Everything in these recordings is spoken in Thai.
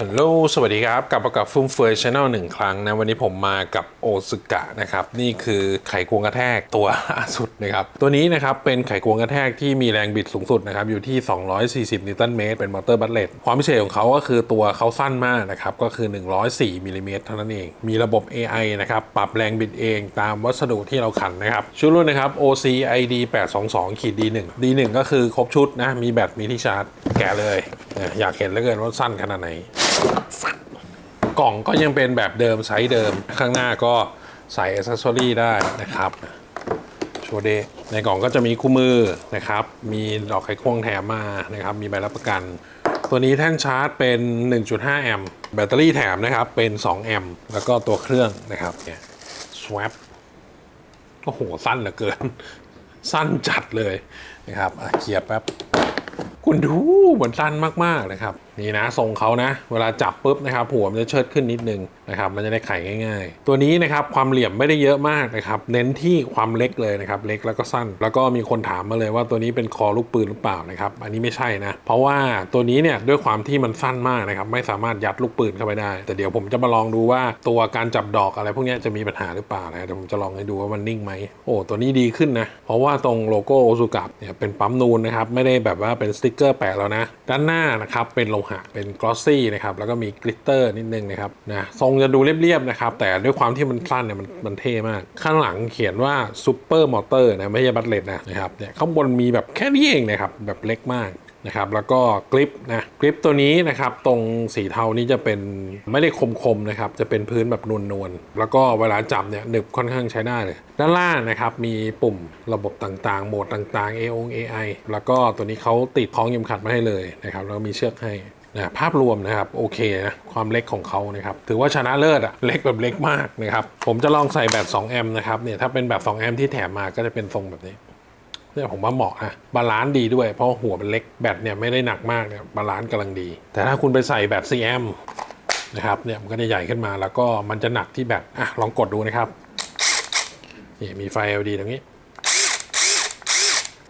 ฮัลโหล สวัสดีครับ กลับมากับฟุ่มเฟือยชาแนลหนึ่งครั้งนะ วันนี้ผมมากับโอซึกะนะครับ นี่คือไขควงกระแทกตัวล่าสุดนะครับ ตัวนี้นะครับเป็นไขควงกระแทกที่มีแรงบิดสูงสุดนะครับ อยู่ที่ 240 นิวตันเมตร เป็นมอเตอร์บัตเลตความพิเศษของเขาก็คือตัวเขาสั้นมากนะครับ ก็คือ 104มิลลิเมตรเท่านั้นเอง มีระบบ AI นะครับ ปรับแรงบิดเองตามวัสดุที่เราขันนะครับ ชุดรุ่นนะครับ OCID 822ขีด D1 D1 ก็คือครบชุดนะ มีแบต มีที่ชาร์จ แกะเลยเนี่ยอยากเห็นเหลือเกินว่าสั้นขนาดไหน กล่องก็ยังเป็นแบบเดิมไซส์เดิม ข้างหน้าก็ใส่อ c เซสซอรี่ได้นะครับโชเดในกล่องก็จะมีคู่มือนะครับ มีดอกไขควงแถมมานะครับ มีใบรับประกัน ตัวนี้แท่นชาร์จเป็น 1.5 แอมป์แบตเตอรี่แถมนะครับ เป็น 2 แอมป์แล้วก็ตัวเครื่องนะครับเนี่ย swap โอ้โหสั้นเหลือเกิน สั้นจัดเลยนะครับอะเคลียร์แป๊บ คุณดูเหมือนสั้นมาก ๆ นะครับ นี่นะทรงเขานะ เวลาจับปุ๊บนะครับหัวมันจะเชิดขึ้นนิดนึงนะครับมันจะได้ไขง่าย ๆ ตัวนี้นะครับความเหลี่ยมไม่ได้เยอะมากนะครับเน้นที่ความเล็กเลยนะครับเล็กแล้วก็สั้น แล้วก็มีคนถามมาเลยว่าตัวนี้เป็นคอลูกปืนหรือเปล่านะครับอันนี้ไม่ใช่นะ เพราะว่าตัวนี้เนี่ยด้วยความที่มันสั้นมากนะครับไม่สามารถยัดลูกปืนเข้าไปได้ แต่เดี๋ยวผมจะมาลองดูว่าตัวการจับดอกอะไรพวกนี้จะมีปัญหาหรือเปล่านะเดี๋ยวผมจะลองให้ดูว่ามันนิ่งไหมโอ้ตัวนี้ดีขึ้นนะเพราะว่าตรงโลโก้โอซูกะเนี่ยเป็นปั๊มนูนนะครับไม่ได้แบบว่าเป็นสติกเกอร์แปะแล้วนะด้านหน้านะครับเป็นโลหะเป็นกลอสซี่นะครับแล้วก็มีกลิตเตอร์นิดนึงนะครับนะทรงจะดูเรียบๆนะครับแต่ด้วยความที่มันสั้นเนี่ยมันมันเท่มาก ข้างหลังเขียนว่าซูเปอร์มอเตอร์นะไม่ใช่บัตเลตนะนะครับเนี่ยข้างบนมีแบบแค่นี้เองนะครับแบบเล็กมากนะครับแล้วก็กริปนะกริปตัวนี้นะครับตรงสีเทานี้จะเป็นไม่ได้คมๆนะครับจะเป็นพื้นแบบนวลๆแล้วก็เวลาจับเนี่ยหนึบค่อนข้างใช้ได้เลย ด้านล่างนะครับมีปุ่มระบบต่างๆ โหมดต่างๆ AON AI แล้วก็ตัวนี้เขาติดคล้องเข็มขัดมาให้เลยนะครับแล้วมีเชือกให้ นะภาพรวมนะครับโอเคนะความเล็กของเขานะครับถือว่าชนะเลิศอะเล็กแบบเล็กมากนะครับผมจะลองใส่แบต2แอมป์นะครับเนี่ยถ้าเป็นแบบ2แอมป์ที่แถมมาก็จะเป็นทรงแบบนี้เนี่ยผมว่าเหมาะนะบาลานซ์ดีด้วยเพราะหัวมันเล็กแบตเนี่ยไม่ได้หนักมากเนี่ยบาลานซ์กำลังดี แต่ถ้าคุณไปใส่แบต CM นะครับเนี่ยมันก็จะใหญ่ขึ้นมาแล้วก็มันจะหนักที่แบตอะลองกดดูนะครับนี่มีไฟ LED ตรงนี้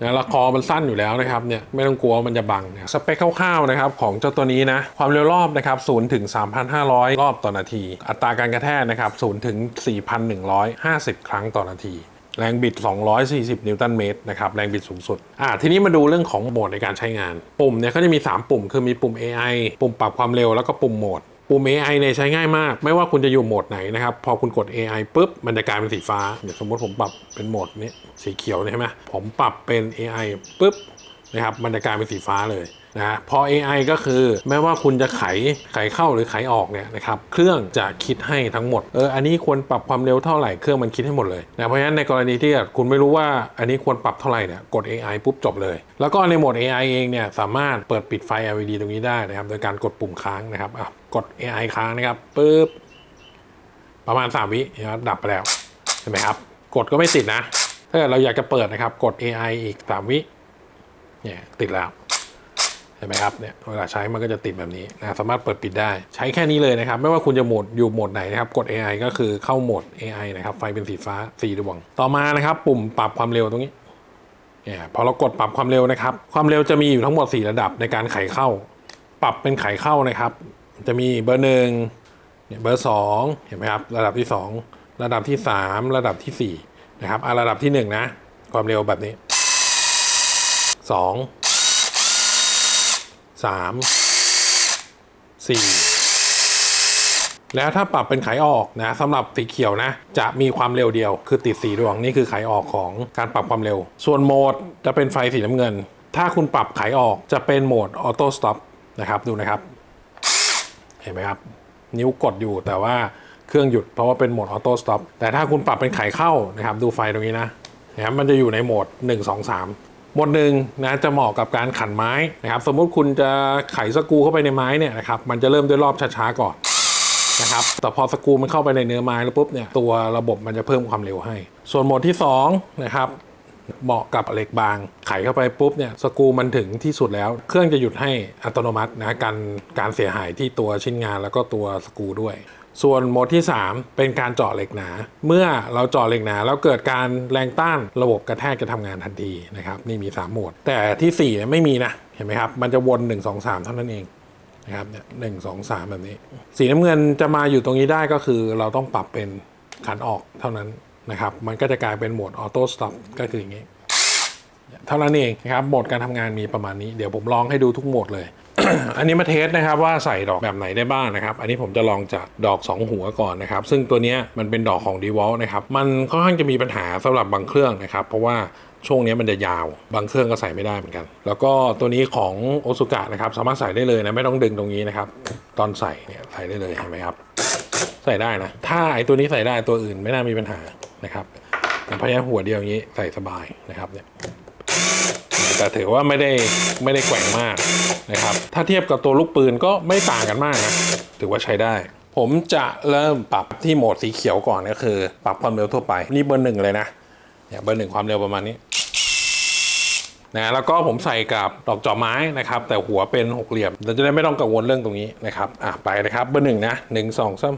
นะล้วคอมันสั้นอยู่แล้วนะครับเนี่ยไม่ต้องกลัวมันจะบังเนี่ยสเปคคร่าวๆนะครับของเจ้าตัวนี้นะความเร็วรอบนะครับ0ถึง 3,500 รอบต่อนาที อัตราการกระแทกนะครับ0ถึง 4,150 ครั้งต่อนาที แรงบิด 240 นิวตันเมตรนะครับแรงบิดสูงสุดอ่าทีนี้มาดูเรื่องของโหมดในการใช้งาน ปุ่มเนี่ยเขาจะมี 3 ปุ่ม คือมีปุ่ม AI ปุ่มปรับความเร็วแล้วก็ปุ่มโหมด ปุ่ม AI เนี่ยใช้ง่ายมาก ไม่ว่าคุณจะอยู่โหมดไหนนะครับ พอคุณกด AI ปุ๊บ มันจะกลายเป็นสีฟ้าเดี๋ยวสมมติผมปรับเป็นโหมดนี้สีเขียวใช่ไหมผมปรับเป็น AI ปุ๊บนะครับมันจะกลายเป็นสีฟ้าเลยนะพอ AI ก็คือแม้ว่าคุณจะไขไขเข้าหรือไขออกเนี่ยนะครับเครื่องจะคิดให้ทั้งหมดเอออันนี้ควรปรับความเร็วเท่าไหร่เครื่องมันคิดให้หมดเลยนะเพราะฉะนั้นในกรณีที่คุณไม่รู้ว่าอันนี้ควรปรับเท่าไหร่เนี่ยกด AI ปุ๊บจบเลย แล้วก็ในโหมด AI เองเนี่ยสามารถเปิดปิดไฟ LED ตรงนี้ได้นะครับโดยการกดปุ่มค้างนะครับอะ กด AI ค้างนะครับปุ๊บประมาณ 3 วินะครับดับไปแล้วเห็นไหมครับ กดก็ไม่ติดนะ ถ้าเกิดเราอยากจะเปิดนะครับ กด AI อีก 3 วิเนี่ยติดแล้วเห็นไหมครับเนี่ยเวลาใช้มันก็จะติดแบบนี้นะสามารถเปิดปิดได้ ใช้แค่นี้เลยนะครับ ไม่ว่าคุณจะโหมดอยู่โหมดไหนนะครับ กด AI ก็คือเข้าโหมด AI นะครับ ไฟเป็นสีฟ้าสีดวง ต่อมานะครับ ปุ่มปรับความเร็วตรงนี้เนี่ยพอเรากดปรับความเร็วนะครับ ความเร็วจะมีอยู่ทั้งหมด 4 ระดับในการไขเข้า ปรับเป็นไขเข้านะครับ จะมีเบอร์หนึ่งเนี่ยเบอร์สองเห็นไหมครับ ระดับที่2ระดับที่3ระดับที่สี่นะครับอะระดับที่1นะ ความเร็วแบบนี้2สามสี่แล้วถ้าปรับเป็นไขออกนะสำหรับสีเขียวนะ จะมีความเร็วเดียว คือติดสีดวงนี่คือไขออกของการปรับความเร็ว ส่วนโหมดจะเป็นไฟสีน้ำเงิน ถ้าคุณปรับไขออกจะเป็นโหมดออโต้สต็อปนะครับดูนะครับ เห็นไหมครับ นิ้วกดอยู่แต่ว่าเครื่องหยุดเพราะว่าเป็นโหมดออโต้สต็อปแต่ถ้าคุณปรับเป็นไขเข้านะครับดูไฟตรงนี้นะนะครับมันจะอยู่ในโหมด 1 2 3 โหมดหนึ่งนะจะเหมาะกับการขันไม้นะครับสมมุติคุณจะไขสกูเข้าไปในไม้เนี่ยนะครับมันจะเริ่มด้วยรอบช้าๆก่อนนะครับแต่พอสกูมันเข้าไปในเนื้อไม้แล้วปุ๊บเนี่ยตัวระบบมันจะเพิ่มความเร็วให้ ส่วนโหมดที่2นะครับ เหมาะกับเหล็กบาง ไขเข้าไปปุ๊บเนี่ยสกูมันถึงที่สุดแล้ว เครื่องจะหยุดให้อัตโนมัตินะการการเสียหายที่ตัวชิ้นงานแล้วก็ตัวสกูด้วยส่วนโหมดที่ 3 เป็นการเจาะเหล็กหนา เมื่อเราเจาะเหล็กหนา แล้วเกิดการแรงต้านระบบกระแทกจะทำงานทันทีนะครับนี่มี 3 โหมด แต่ที่สี่ไม่มีนะ เห็นไหมครับ มันจะวน 1 2 3 เท่านั้นเองนะครับเนี่ยหนึ่งสองสามแบบนี้ สีน้ำเงินจะมาอยู่ตรงนี้ได้ก็คือเราต้องปรับเป็นขันออกเท่านั้น นะครับ มันก็จะกลายเป็นโหมดออโต้สต็อปก็คืออย่างนี้ เท่านั้นเองนะครับ โหมดการทำงานมีประมาณนี้ เดี๋ยวผมลองให้ดูทุกโหมดเลย อันนี้มาเทสนะครับว่าใส่ดอกแบบไหนได้บ้างนะครับ อันนี้ผมจะลองจากดอก 2 หัวก่อนนะครับ ซึ่งตัวนี้มันเป็นดอกของ d e v o l นะครับ มันค่อนข้างจะมีปัญหาสำหรับบางเครื่องนะครับ เพราะว่าช่วงนี้มันจะยาว บางเครื่องก็ใส่ไม่ได้เหมือนกัน แล้วก็ตัวนี้ของโอซุกะนะครับ สามารถใส่ได้เลยนะ ไม่ต้องดึงตรงนี้นะครับ ตอนใส่เนี่ยใส่ได้เลยเห็นไหมครับ ใส่ได้นะ ถ้าไอตัวนี้ใส่ได้ตัวอื่นไม่น่ามีปัญหา นะครับเพราะฉะนั้นหัวเดียวอย่างนี้ใส่สบายนะครับเนี่ยแต่ถือว่าไม่ได้ไม่ได้แกว่งมากนะครับ ถ้าเทียบกับตัวลูกปืนก็ไม่ต่างกันมากนะถือว่าใช้ได้ ผมจะเริ่มปรับที่โหมดสีเขียวก่อนก็คือ ปรับความเร็วทั่วไปนี่เบอร์หนึ่งเลยนะเนี่ยเบอร์หนึ่งความเร็วประมาณนี้นะแล้วก็ผมใส่กับดอกจอไม้นะครับ แต่หัวเป็นหกเหลี่ยมเราจะได้ไม่ต้องกังวลเรื่องตรงนี้นะครับอะไปนะครับเบอร์หนึ่งนะหนึ่งสองสาม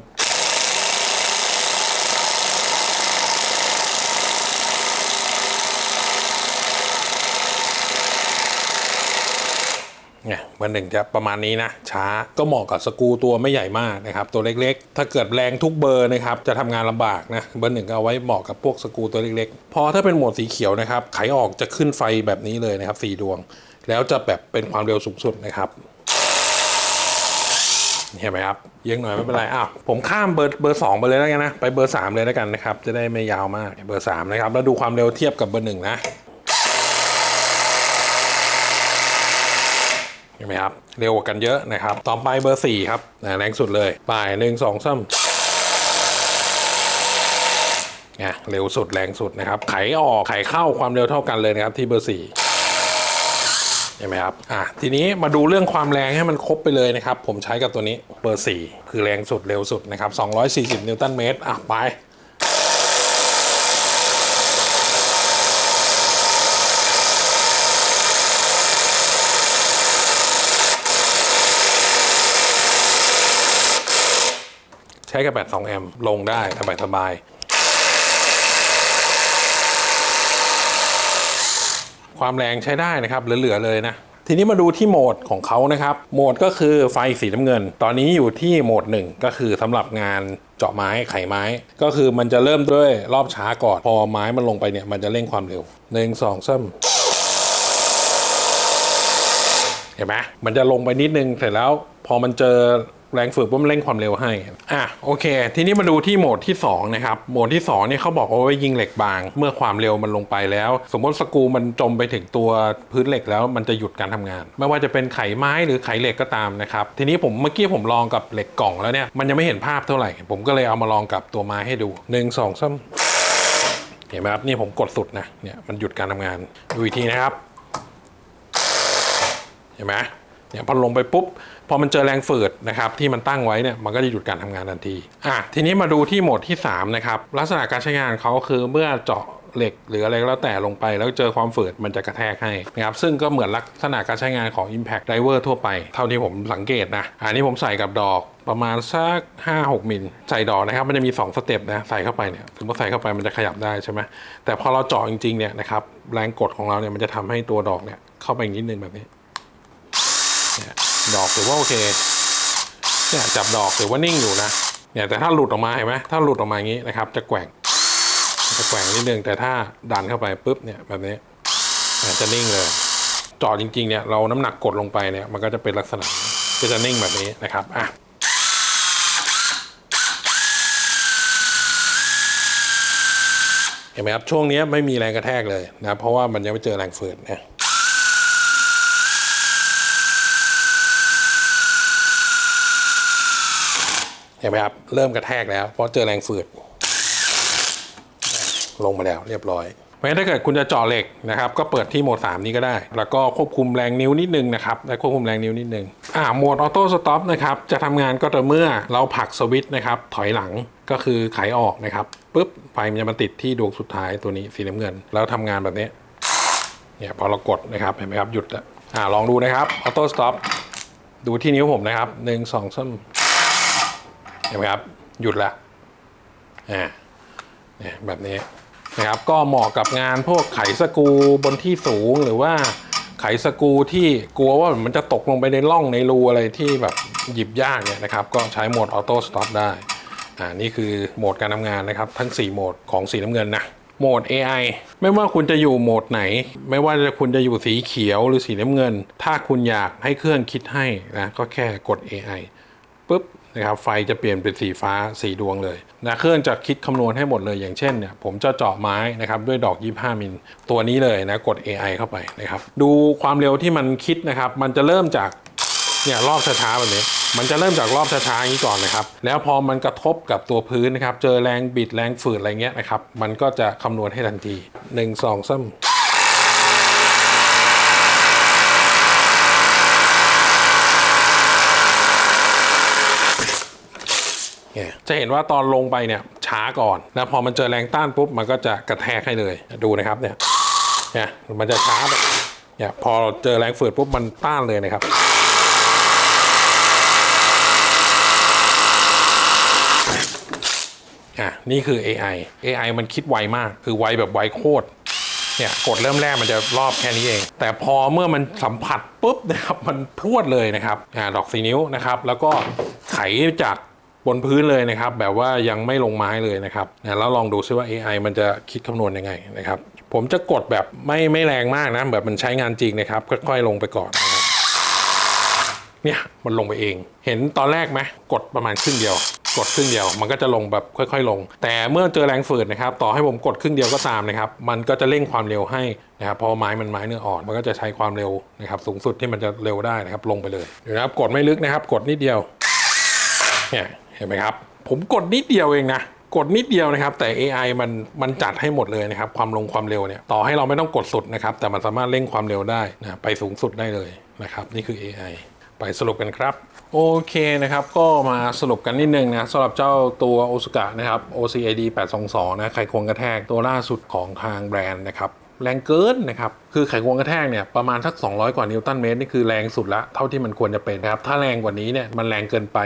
เนี่ยเบอร์หนึ่งจะประมาณนี้นะ ช้าก็เหมาะกับสกูตัวไม่ใหญ่มากนะครับ ตัวเล็กๆ ถ้าเกิดแรงทุกเบอร์นะครับ จะทำงานลำบากนะ เบอร์หนึ่งเอาไว้เหมาะกับพวกสกูตัวเล็กๆ พอถ้าเป็นโหมดสีเขียวนะครับ ไขออกจะขึ้นไฟแบบนี้เลยนะครับสี่ดวง แล้วจะแบบเป็นความเร็วสูงสุดนะครับเห็นไหมครับเยอะหน่อยไม่เป็นไรอ้าวผมข้ามเบอร์เบอร์สองไปเลยแล้วกันนะ ไปเบอร์สามเลยแล้วกันนะครับ จะได้ไม่ยาวมากเบอร์สามนะครับ แล้วดูความเร็วเทียบกับเบอร์หนึ่งนะ เห็นไหมครับ เร็วกว่ากันเยอะนะครับ ต่อไปเบอร์ 4 ครับแรงสุดเลยไปหนึ่งสองสามเนี่ยเร็วสุดแรงสุดนะครับ ไขออกไขเข้าความเร็วเท่ากันเลยนะครับที่เบอร์4เห็นไหมครับ อะ ทีนี้มาดูเรื่องความแรงให้มันครบไปเลยนะครับ ผมใช้กับตัวนี้เบอร์ 4 คือแรงสุดเร็วสุดนะครับ 240 นิวตันเมตร อะ ไป ใช้กับแบต2แอมป์ลงได้สบายสบายความแรงใช้ได้นะครับเหลือๆเลยนะ ทีนี้มาดูที่โหมดของเขานะครับ โหมดก็คือไฟสีน้ำเงิน ตอนนี้อยู่ที่โหมด 1 ก็คือสำหรับงานเจาะไม้ไขไม้ ก็คือมันจะเริ่มด้วยรอบช้าก่อน พอไม้มันลงไปเนี่ยมันจะเร่งความเร็วหนึ่งสองสามเห็นไหมมันจะลงไปนิดนึงเสร็จแล้ว พอมันเจอ แรงฝึกปุ๊บมันเร่งความเร็วให้ อะโอเค ทีนี้มาดูที่โหมดที่2นะครับ โหมดที่2เนี่ยเขาบอกว่าไว้ยิงเหล็กบาง เมื่อความเร็วมันลงไปแล้ว สมมติสกูมันจมไปถึงตัวพื้นเหล็กแล้วมันจะหยุดการทำงาน ไม่ว่าจะเป็นไขไม้หรือไขเหล็กก็ตามนะครับ ทีนี้ผมเมื่อกี้ผมลองกับเหล็กกล่องแล้วเนี่ยมันยังไม่เห็นภาพเท่าไหร่ ผมก็เลยเอามาลองกับตัวไม้ให้ดูหนึ่งสองสามเห็นไหมครับนี่ผมกดสุดนะเนี่ยมันหยุดการทำงานดูอีกทีนะครับ เห็นไหม เนี่ยพอลงไปปุ๊บพอมันเจอแรงฝืดนะครับที่มันตั้งไว้เนี่ยมันก็จะหยุดการทำงานทันทีอะทีนี้มาดูที่โหมดที่3นะครับลักษณะการใช้งานเขาคือเมื่อเจาะเหล็กหรืออะไรก็แล้วแต่ลงไปแล้วเจอความฝืดมันจะกระแทกให้นะครับซึ่งก็เหมือนลักษณะการใช้งานของ Impact Driver ทั่วไป เท่าที่ผมสังเกตนะอันนี้ผมใส่กับดอกประมาณสัก 5-6 มิลใส่ดอกนะครับ มันจะมี 2 สเต็ปนะใส่เข้าไปเนี่ยถึงพอใส่เข้าไปมันจะขยับได้ใช่ไหมแต่พอเราเจาะจริงๆเนี่ยนะครับแรงกดของเราเนี่ยมันจะทำให้ตัวดอกเนี่ยเข้าไปอีกนิดนึงแบบนี้ เนี่ยดอกถือว่าโอเคเนี่ยจับดอกถือว่านิ่งอยู่นะเนี่ยแต่ถ้าหลุดออกมาเห็นไหมถ้าหลุดออกมาอย่างนี้นะครับ จะแกว่งจะแกว่งนิดนึงแต่ถ้าดันเข้าไปปุ๊บเนี่ยแบบนี้นจะนิ่งเลย จอดจริงๆเนี่ยเราน้ำหนักกดลงไปเนี่ยมันก็จะเป็นลักษณะก็จะนิ่งแบบนี้นะครับอะเห็นไหมครับช่วงนี้ไม่มีแรงกระแทกเลยนะเพราะว่ามันยังไม่เจอแรงฝืดนะ เห็นไหมครับ เริ่มกระแทกแล้ว เพราะเจอแรงฝืด ลงมาแล้วเรียบร้อยเพราะฉะนั้นถ้าเกิดคุณจะเจาะเหล็กนะครับ ก็เปิดที่โหมด 3 นี้ก็ได้ แล้วก็ควบคุมแรงนิ้วนิดนึงนะครับและควบคุมแรงนิ้วนิดนึงอ่าโหมดออโต้สต็อปนะครับจะทำงานก็ต่อเมื่อเราผลักสวิตช์นะครับ ถอยหลังก็คือไขออกนะครับปุ๊บไฟมันจะมาติดที่ดวงสุดท้ายตัวนี้สีน้ำเงิน แล้วทำงานแบบนี้เนี่ยพอเรากดนะครับเห็นไหมครับหยุดแล้วอ่าลองดูนะครับออโต้สต็อปดูที่นิ้วผมนะครับหนึ่งสองสาม เห็นไหมครับ หยุดละอ่าเนี่ยแบบนี้นะครับก็เหมาะกับงานพวกไขสกูบนที่สูงหรือว่าไขสกูที่กลัวว่ามันจะตกลงไปในร่องในรูอะไรที่แบบหยิบยากเนี่ยนะครับ ก็ใช้โหมดออโต้สต็อปได้อ่านี่คือโหมดการทำงานนะครับ ทั้ง 4 โหมดของสีน้ำเงินนะโหมด AI ไม่ว่าคุณจะอยู่โหมดไหน ไม่ว่าจะคุณจะอยู่สีเขียวหรือสีน้ำเงิน ถ้าคุณอยากให้เครื่องคิดให้นะก็แค่กด AI ปุ๊บ นะครับไฟจะเปลี่ยนเป็นสีฟ้าสีดวงเลยนะเครื่องจะคิดคำนวณให้หมดเลยอย่างเช่นเนี่ยผมจะเจาะไม้นะครับด้วยดอก 25 มิลตัวนี้เลยนะกด AI เข้าไปนะครับดูความเร็วที่มันคิดนะครับมันจะเริ่มจากเนี่ยรอบช้าๆแบบนี้มันจะเริ่มจากรอบช้าๆอย่างนี้ก่อนนะครับ แล้วพอมันกระทบกับตัวพื้นนะครับ เจอแรงบิดแรงฝืดอะไรเงี้ยนะครับ มันก็จะคำนวณให้ทันที 1 2 3เนี่ย จะเห็นว่าตอนลงไปเนี่ยช้าก่อนนะพอมันเจอแรงต้านปุ๊บมันก็จะกระแทกให้เลยดูนะครับเนี่ยเนี่ยมันจะช้าแบบเนี่ยพอเจอแรงฝืดปุ๊บมันต้านเลยนะครับอะนี่คือ AI AI มันคิดไวมากคือไวแบบไวโคตรเนี่ยกดเริ่มแรกมันจะรอบแค่นี้เอง แต่พอเมื่อมันสัมผัสปุ๊บนะครับมันพรวดเลยนะครับอ่าดอกสีนิ้วนะครับ แล้วก็ไถจาก บนพื้นเลยนะครับ แบบว่ายังไม่ลงไม้เลยนะครับแล้วลองดูซิว่า AI มันจะคิดคำนวณยังไงนะครับ ผมจะกดแบบไม่ไม่แรงมากนะ แบบมันใช้งานจริงนะครับ ค่อยๆลงไปก่อนนะครับเนี่ยมันลงไปเอง เห็นตอนแรกไหมกดประมาณครึ่งเดียว กดครึ่งเดียว มันก็จะลงแบบค่อย ๆ ลง แต่เมื่อเจอแรงฝืดนะครับ ต่อให้ผมกดครึ่งเดียวก็ตามนะครับ มันก็จะเร่งความเร็วให้นะครับ พอไม้มันไม้เนื้ออ่อน มันก็จะใช้ความเร็วนะครับ สูงสุดที่มันจะเร็วได้นะครับ ลงไปเลยเดี๋ยวนะครับ กดไม่ลึกนะครับ กดนิดเดียว เนี่ย เห็นไหมครับ ผมกดนิดเดียวเองนะกดนิดเดียวนะครับ แต่ AI มันมันจัดให้หมดเลยนะครับ ความลงความเร็วเนี่ยต่อให้เราไม่ต้องกดสุดนะครับ แต่มันสามารถเร่งความเร็วได้นะไปสูงสุดได้เลยนะครับ นี่คือ AI ไปสรุปกันครับ โอเคนะครับ ก็มาสรุปกันนิดนึงนะสำหรับเจ้าตัวโอซ k a นะครับ OCAD 822นะไขควงกระแทกตัวล่าสุดของทางแบรนด์นะครับ แรงเกินนะครับ คือไขควงกระแทกเนี่ยประมาณทัก 200 กว่านิวตันเมตรนี่คือแรงสุดละเท่าที่มันควรจะเป็นนะครับ ถ้าแรงกว่านี้เนี่ยมันแรงเกินไป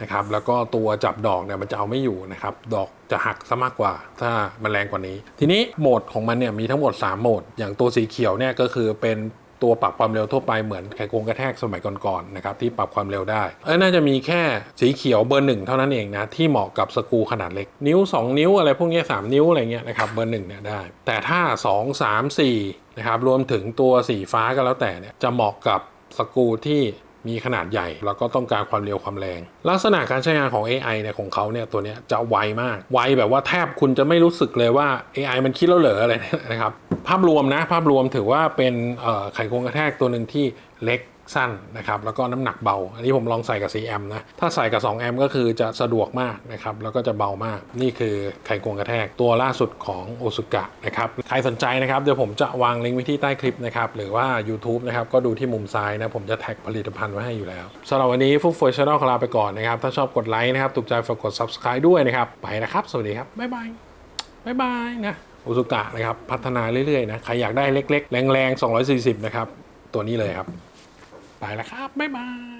นะครับ แล้วก็ตัวจับดอกเนี่ยมันจะเอาไม่อยู่นะครับ ดอกจะหักซะมากกว่า ถ้ามันแรงกว่านี้ ทีนี้โหมดของมันเนี่ยมีทั้งหมด 3 โหมด อย่างตัวสีเขียวเนี่ยก็คือเป็น ตัวปรับความเร็วทั่วไปเหมือนไขควงกระแทกสมัยก่อนๆนะครับที่ปรับความเร็วได้เออน่าจะมีแค่สีเขียวเบอร์หนึ่งเท่านั้นเองนะที่เหมาะกับสกูขนาดเล็กนิ้ว 2 นิ้วอะไรพวกนี้3นิ้วอะไรเงี้ยนะครับเบอร์หนึ่งเนี่ยได้ แต่ถ้า 2 3 4นะครับรวมถึงตัวสีฟ้าก็แล้วแต่เนี่ยจะเหมาะกับสกูที่ มีขนาดใหญ่ แล้วก็ต้องการความเร็วความแรง ลักษณะการใช้งานของ AI เนี่ยของเขาเนี่ยตัวเนี้ยจะไวมาก ไวแบบว่าแทบคุณจะไม่รู้สึกเลยว่า AI มันคิดแล้วเหรออะไรนะครับ ภาพรวมนะ ภาพรวมถือว่าเป็นเอ่อไขควงกระแทกตัวหนึ่งที่เล็ก สั้นนะครับแล้วก็น้ำหนักเบา อันนี้ผมลองใส่กับ 4 แอมนะ ถ้าใส่กับ 2 แอมก็คือจะสะดวกมากนะครับแล้วก็จะเบามาก นี่คือไขควงกระแทกตัวล่าสุดของโอซุกะนะครับใครสนใจนะครับเดี๋ยวผมจะวางลิงก์ไว้ที่ใต้คลิปนะครับหรือว่า YouTube นะครับก็ดูที่มุมซ้ายนะผมจะแท็กผลิตภัณฑ์ไว้ให้อยู่แล้วสำหรับวันนี้ฟุกเฟอร์ชั่นอลขอลาไปก่อนนะครับถ้าชอบกดไลค์นะครับถูกใจฝากกด subscribe ด้วยนะครับไปนะครับ สวัสดีครับบ๊ายบายบ๊ายบายนะโอซุกะนะครับพัฒนาเรื่อยๆนะใครอยากได้เล็ก ๆ แรงๆ240นะครับตัวนี้เลยครับ ไปแล้วครับ บ๊ายบาย